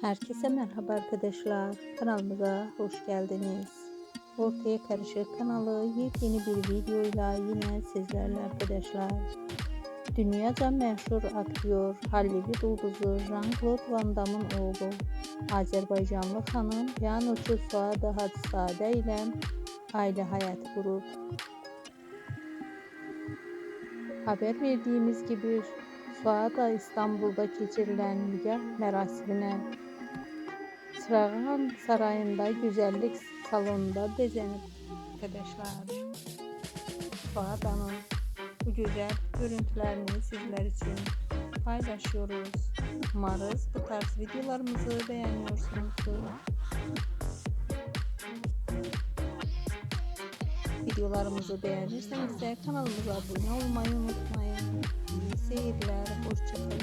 Herkese merhaba arkadaşlar. Kanalımıza hoş geldiniz. Ortaya Karışık kanalı yepyeni bir videoyla yine sizlerle arkadaşlar. Dünyaca meşhur aktör Hollywood yıldızı Jean-Claude Van Damme'ın oğlu Azerbaycanlı hanım piyanoçu Suad Hacısade ile aile hayatı kurup Haber verdiğimiz gibi Suada İstanbul'da geçirilen nikah merasimine Çırağan Sarayı'nda güzellik salonunda bezenip arkadaşlar. Suada'nın bu güzel görüntülerini sizler için paylaşıyoruz. Umarız bu tarz videolarımızı beğeniyorsunuzdur. Videolarımızı beğenirseniz de kanalımıza abone olmayı unutmayın. Seyirler, hoşçakalın.